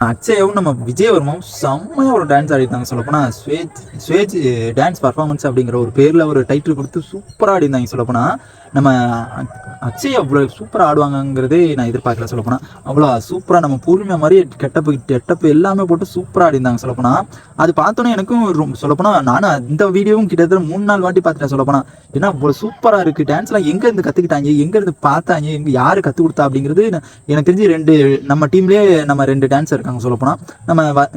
அச்சயவும் நம்ம விஜயவர்மாவும் செம்மையாக ஒரு டான்ஸ் ஆடிருந்தாங்க சொல்லப்போனால் ஸ்வேஜ் ஸ்வேஜ் டான்ஸ் பர்ஃபார்மன்ஸ் அப்படிங்கிற ஒரு பேரில் ஒரு டைட்டில் கொடுத்து சூப்பராக ஆடிருந்தாங்க சொல்லப்போனால் நம்ம அக்- அவ்வளோ சூப்பராக ஆடுவாங்கங்கிறதே நான் எதிர்பார்க்கல சொல்லப்போனால் அவ்வளோ சூப்பராக நம்ம பூர்ணிமா மாதிரி கெட்டப்பு கெட்டப்பு எல்லாமே போட்டு சூப்பராக ஆடிருந்தாங்க சொல்லப்போனால் அது பார்த்தோன்னே எனக்கும் ரொம்ப சொல்லப்போனால் நானும் இந்த வீடியோவும் கிட்டத்தட்ட மூணு நாள் வாட்டி பார்த்துட்டேன் சொல்லப்போனால் ஏன்னா அவ்வளோ சூப்பராக இருக்குது டான்ஸ்லாம் எங்கே இருந்து கற்றுக்கிட்டாங்க எங்கே இருந்து பார்த்தாங்க? எங்கே யார் கற்றுக் கொடுத்தா அப்படிங்கிறது எனக்கு தெரிஞ்சு ரெண்டு நம்ம டீம்லேயே நம்ம ரெண்டு டான்ஸர் இருக்காங்க சொல்லப்போனால் நம்ம வ-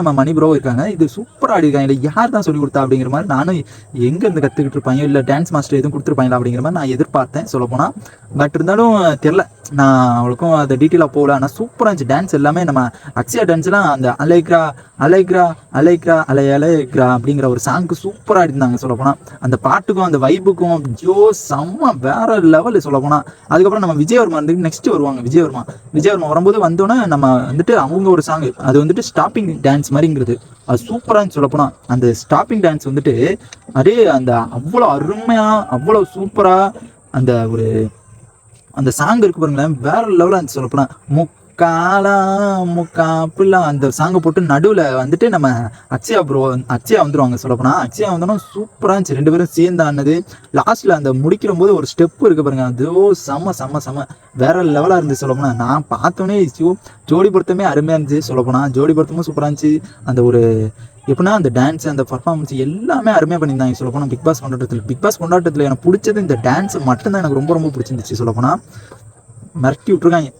நம்ம மணிபுரவும் இருக்காங்க. இது சூப்பர் சூப்பராக ஆடிருக்காங்க இல்லை யார் தான் சொல்லி கொடுத்தா அப்படிங்கிற மாதிரி நானும் எங்கேருந்து கற்றுக்கிட்டு இருப்பாங்க? இல்லை டான்ஸ் மாஸ்டர் எதுவும் கொடுத்துருப்பாங்களா அப்படிங்கிற மாதிரி நான் எதிர்பார்த்தேன் சொல்லப்போனால் பட் இருந்தாலும் தெரில நான் அவளுக்கும் அதை டீட்டெயிலாக போகல. ஆனால் சூப்பராக இருந்துச்சு. டான்ஸ் எல்லாமே நம்ம அக்ஷயா டான்ஸ்லாம் அந்த அலைக்ரா அலைக்ரா அலைக்ரா அலை அலைக்ரா அப்படிங்கிற ஒரு சாங்க்கு சூப்பராக இருந்தாங்க சொல்லப்போனால் அந்த பாட்டுக்கும் அந்த வைப்புக்கும் ஜோ செம்ம வேற லெவல் சொல்லப்போனால் அதுக்கப்புறம் நம்ம விஜயவர்மா வந்து நெக்ஸ்ட் வருவாங்க. விஜயவர்மா. விஜயவர்மா வரும்போது வந்தோன்னே நம்ம வந்துட்டு அவங்க ஒரு சாங் அது வந்துட்டு ஸ்டாப்பிங் டான்ஸ் மாதிரிங்கிறது. அது சூப்பராக சொல்லப்போனால் அந்த ஸ்டாப்பிங் டான்ஸ் வந்துட்டு அப்படியே அந்த அவ்வளோ அருமையாக அவ்வளோ சூப்பராக அந்த ஒரு அந்த சாங் இருக்கு பாருங்களேன் வேற லெவலாக இருந்துச்சு சொல்லப்போனால் முக்காலா முக்கா அப்படிலாம் அந்த சாங்கை போட்டு நடுவில் வந்துட்டு நம்ம அக்ஷயா ப்ரோ அக்ஷயா வந்துருவாங்க சொல்லப்போனால் அக்ஷயா வந்தோன்னா சூப்பராக இருந்துச்சு. ரெண்டு பேரும் சேர்ந்து ஆனது லாஸ்ட்டில் அந்த முடிக்கிற போது ஒரு ஸ்டெப் இருக்கு பாருங்க. அதோ செம்ம செம்ம செம்ம வேற லெவலாக இருந்துச்சு சொல்லப்போனா. நான் பார்த்தோன்னே ஜோ ஜோடி பொருத்தமே அருமையாக இருந்துச்சு சொல்லப்போனா. ஜோடி பொருத்தமும் சூப்பராக இருந்துச்சு. அந்த ஒரு எப்படின்னா அந்த டான்ஸ் அந்த பர்ஃபார்மன்ஸ் எல்லாமே அருமையாக பண்ணியிருந்தாங்க சொல்லப்போனால் பிக் பாஸ் கொண்டாட்டத்தில். பிக் பாஸ் கொண்டாட்டத்தில் எனக்கு பிடிச்சது இந்த டான்ஸ் மட்டும்தான் எனக்கு ரொம்ப ரொம்ப பிடிச்சிருந்துச்சு சொல்லப்போனா. மிரட்டி விட்ருக்காங்க